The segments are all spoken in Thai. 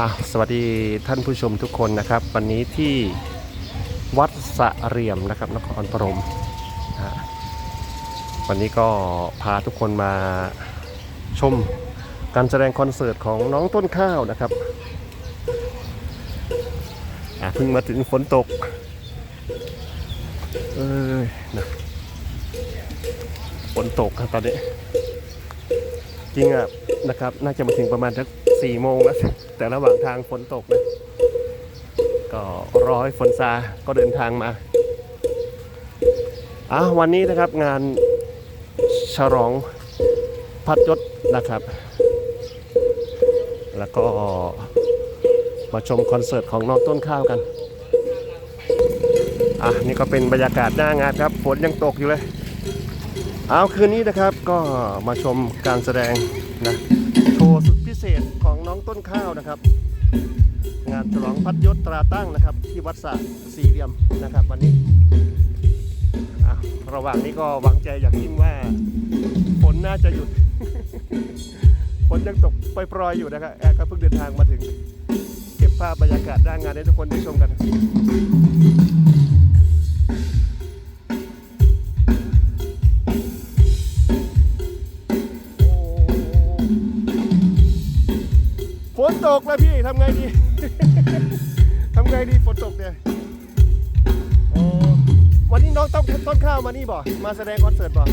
อะสวัสดีท่านผู้ชมทุกคนนะครับ วันนี้ที่วัดสะเรียมนะครับนครปฐมนะวันนี้ก็พาทุกคนมาชมการแสดงคอนเสิร์ตของน้องต้นข้าวนะครับอะเพิ่งมาถึงฝนตกเอ้ยนะฝนตกครับตอนนี้จริงอะนะครับ น่าจะมาถึงประมาณสัก สี่โมงแล้ว แต่ระหว่างทางฝนตกนะ ก็รอให้ฝนซาก็เดินทางมาอะวันนี้นะครับงานฉลองพัดยศนะครับ แล้วก็มาชมคอนเสิร์ตของน้องต้นข้าวกัน อะนี่ก็เป็นบรรยากาศหน้างานครับฝนยังตกอยู่เลย เอาคืนนี้นะครับก็มาชมการแสดงนะโชว์สุดพิเศษ ต้นข้าวนะครับ งานฉลองพัดยศตราตั้งนะครับ ที่วัดสระสี่เหลี่ยมนะครับ วันนี้ระหว่างนี้ก็หวังใจอย่างยิ่งว่าฝนน่าจะหยุดฝนยังตกปล่อยๆอยู่นะครับแอร์ก็เพิ่งเดินทางมาถึง เก็บภาพบรรยากาศด้านงานให้ทุกคนได้ชมกัน ตกแล้วพี่ทำไงดี ทำไงดีฝนตกเนี่ยโอ้วันนี้น้องต้องต้นข้าวมานี่บ่มาแสดงคอนเสิร์ตบ่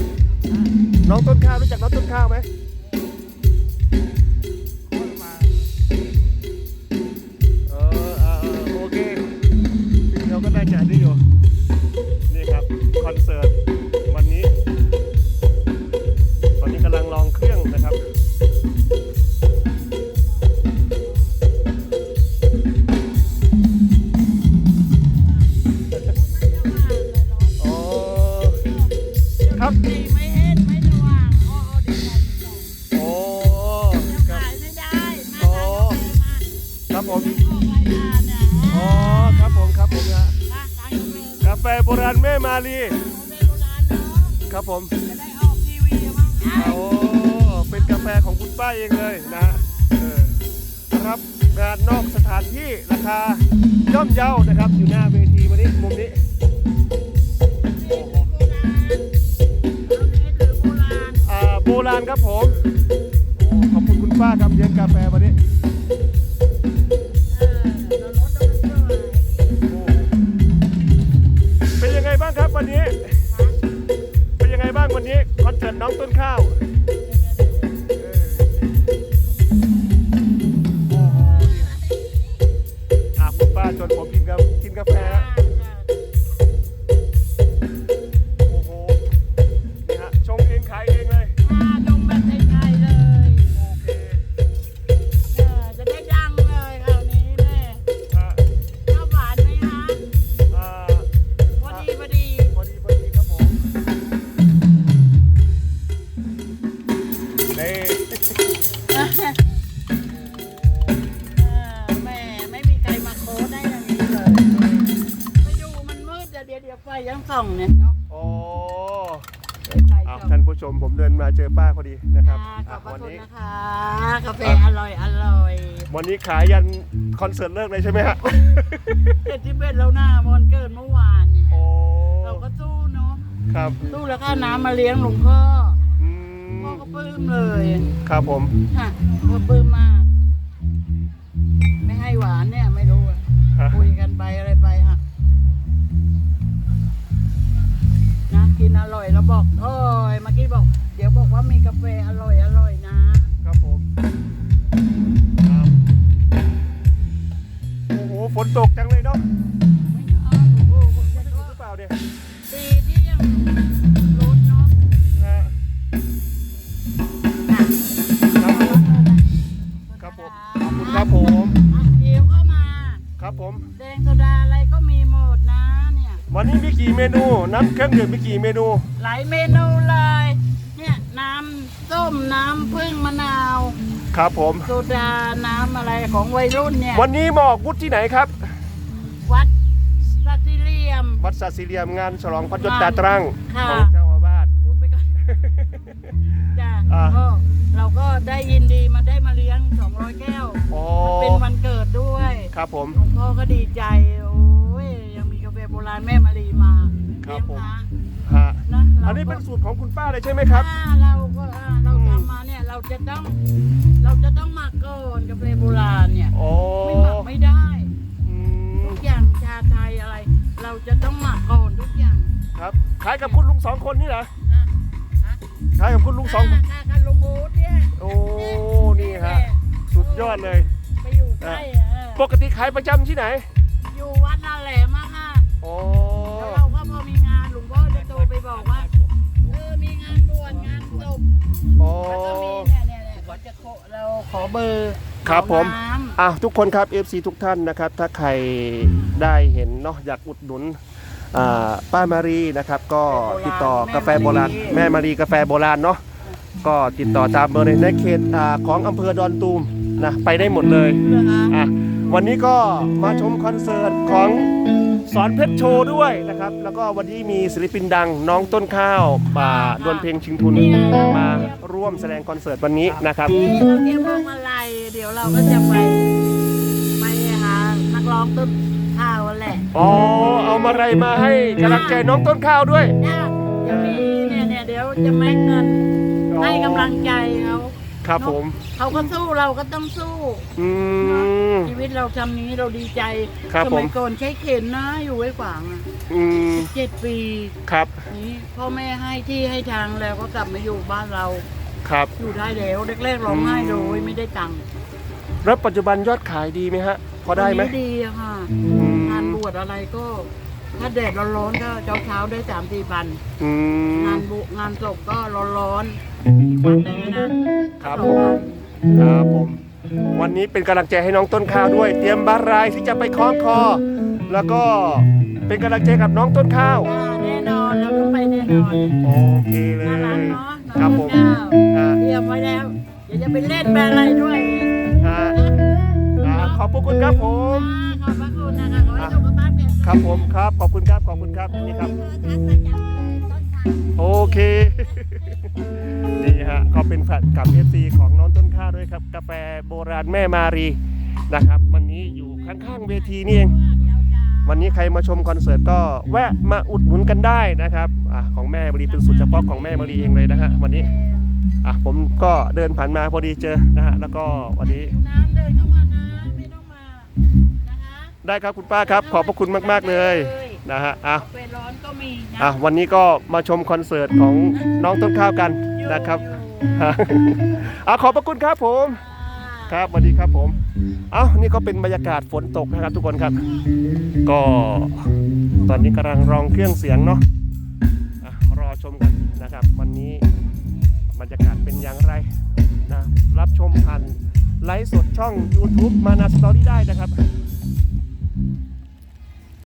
น้องต้นข้าวรู้จักน้องต้นข้าวไหม โบราณแม่มาลีของเด็กโบราณเนาะครับผมจะได้ออกทีวีบ้างใช่โอ้เป็นกาแฟของคุณป้าเองเลยนะฮะเออนะครับงานนอกสถานที่ราคาย่อมเยานะครับ อยู่หน้าเวทีวันนี้มุมนี้โอ้โหโบราณเอานี้คือโบราณอ่าโบราณครับผมโอ้ขอบคุณคุณป้าครับเลี้ยงกาแฟวันนี้ วันนี้คอนเสิร์ตน้องต้นข้าว ยวเดี๋ยวไฟยังส่องเนี่ยเนาะโอ้เดี๋ยวไฟอ้าวส่องท่านผู้ชมผมเดินมาเจอป้าพอดีนะครับขอบพระวันคุณนี้ นะคะกาแฟอร่อยอร่อยวันนี้ขายยันคอนเสิร์ตเลิกเลยใช่ไหมฮะ เจ็ดที่เบ็ดแล้วหน้ามนเกิดเมื่อวานเนี่ยโอ้เราก็สู้เนาะครับสู้แล้วก็น้ำมาเลี้ยงหลวงพ่ออืพ่อมก็ปลื้มเลยครับผม ค่ะพ่อปลื้มมาก ไม่ให้หวานเนี่ยไม่รู้อะฮะ คุยกันไปอะไรไป กินอร่อยแล้วบอกโอ้ยเมื่อกี้บอก เดี๋ยวบอกว่ามีกาแฟอร่อยอร่อยนะครับผมครับโอ้โหฝนตกจังเลยเนาะไม่เอาหนูโอ้โหจะไม่ได้รู้หรือเปล่าเนี่ย เมนู น้ำเครื่องดื่มมีกี่เมนู หลายเมนูเลย เนี่ยน้ำส้มน้ำผึ้งมะนาวครับผม โซดาน้ำอะไรของวัยรุ่นเนี่ย วันนี้มาออกวุฒิที่ไหนครับ วัดสติเลียม วัดสัตสีเหลียมงานฉลองพัดยศตาตรังค่ะ ของเจ้าอาวาส พูดไปก่อนจ้าอ่า ก็เราก็ได้ยินดีมาได้มาเลี้ยง 200 แก้ว อ๋อเป็นวันเกิดด้วยครับผม หลวงพ่อก็ดีใจ โอ้ยยังมีกาแฟ โบราณแม่มารีมาครับผมเลี้ยงพะฮะนะราอันนี้เป็นสูตรของคุณป้าเลยใช่ไหมครับ ถ้าเราก็อ่าเราทำมาเนี่ยเราจะต้องเราจะต้องหมักก่อนกาแฟโบราณเนี่ยอ๋อไม่หมักไม่ได้อืมทุกอย่างชาไทยอะไร เราจะต้องหมักก่อนทุกอย่างครับขายกับคุณลุงสองคนนี่เหรออะฮะขายกับคุณลุงสองคนค่าคันลงมูดเนี่ยโอ้นี่ฮะ สุดยอดเลย ไปอยู่ใกล้อะปกติขายประจำที่ไหน เราขอเบอร์ครับผมขอน้ำ อะทุกคนครับ FC ทุกท่านนะครับ ถ้าใครได้เห็นเนาะอยากอุดหนุนอ่าป้ามารีนะครับ ก็ติดต่อกาแฟโบราณแม่มารีกาแฟโบราณเนาะก็ติดต่อตามเบอร์ในในเขตอ่าของอำเภอดอนตูมนะไปได้หมดเลยนะคะอะวันนี้ก็มาชมคอนเสิร์ตของ สอนเพชรโชว์ด้วยนะครับ แล้วก็วันนี้มีศิลปินดังน้องต้นข้าวมาดวลเพลงชิงทุนมาร่วมแสดงคอนเสิร์ตวันนี้นะครับนี่เราเตรียมพวงมาลัยเดี๋ยวเราก็จะไปไปหานักร้องต้นข้าวแหละอ๋อเอามาอะไรมาให้กำลังใจน้องต้นข้าวด้วยเนี่ยจะมีเนี่ยเนี่ยเดี๋ยวจะแม็กเงินให้กำลังใจเขา ครับผม เขาก็สู้เราก็ต้องสู้อืม ชีวิตเราทำนี้เราดีใจครับสผมมัยก่อนใช้เข็นนะอยู่ไว้ขวางอะอืมเจ็ดปีครับ นี้พ่อแม่ให้ที่ให้ทางแล้วก็กลับมาอยู่บ้านเราครับ อยู่ได้แล้วแรกๆร้องไห้อืมโดยไม่ได้ตังค์แล้วปัจจุบันยอดขายดีไหมฮะ พอได้ไหม วันนี้ดีอะค่ะอืม งานบวชอะไรก็ ถ้าแดดร้อนๆก็เช้าเช้าๆได้สามสี่พันอืม งานบุงานศพก็ร้อนๆอีกวันหนึงนะครับสผองมวันครับผม วันนี้เป็นกำลังใจให้น้องต้นข้าวด้วย เตรียมบารายที่จะไปคล้องคอ แล้วก็เป็นกำลังใจกับน้องต้นข้าว อ่าแน่นอนเราต้องไปแน่นอนโอเคเลยน่ารักเนาะครับผมน้องอ่า เตรียมไว้แล้วเดี๋ยวจะไปเล่นไปอะไรด้วยอ่าอ่า ขอบพระคุณครับผมอ่าขอบพระคุณนะคะขอให้สุขภาพแข็งแรงครับผมครับ ขอบคุณครับ ขอบคุณครับ นี่ครับ ทักประจำเลยต้นทาง โอเค นี่ฮะก็เป็นแฟนกับ FC ของน้องต้นข้าวด้วยครับ กาแฟโบราณแม่มารีนะครับ วันนี้อยู่ข้างๆเวทีนี่เอง วันนี้ใครมาชมคอนเสิร์ตก็แวะมาอุดหนุนกันได้นะครับอะของแม่มารีเป็นสูตรเฉพาะของแม่มารีเองเลยนะฮะวันนี้อะผมก็เดินผ่านมาพอดีเจอนะฮะแล้วก็วันนี้ น้ำเดินเข้ามา ได้ครับคุณป้าครับ ขอบพระคุณมาก ๆ เลยนะฮะอะกาแฟร้อนก็มีนะอะวันนี้ก็มาชมคอนเสิร์ตของน้องต้นข้าวกันนะครับอะขอบพระคุณครับผมครับสวัสดีครับผม เอ้า นี่ก็เป็นบรรยากาศฝนตกนะครับทุกคนครับ ก็ตอนนี้กำลังรองเครื่องเสียงเนาะอะรอชมกันนะครับ วันนี้บรรยากาศเป็นอย่างไรนะ รับชมผ่านไลฟ์สดช่อง YouTube มานาสตอรี่ได้นะครับ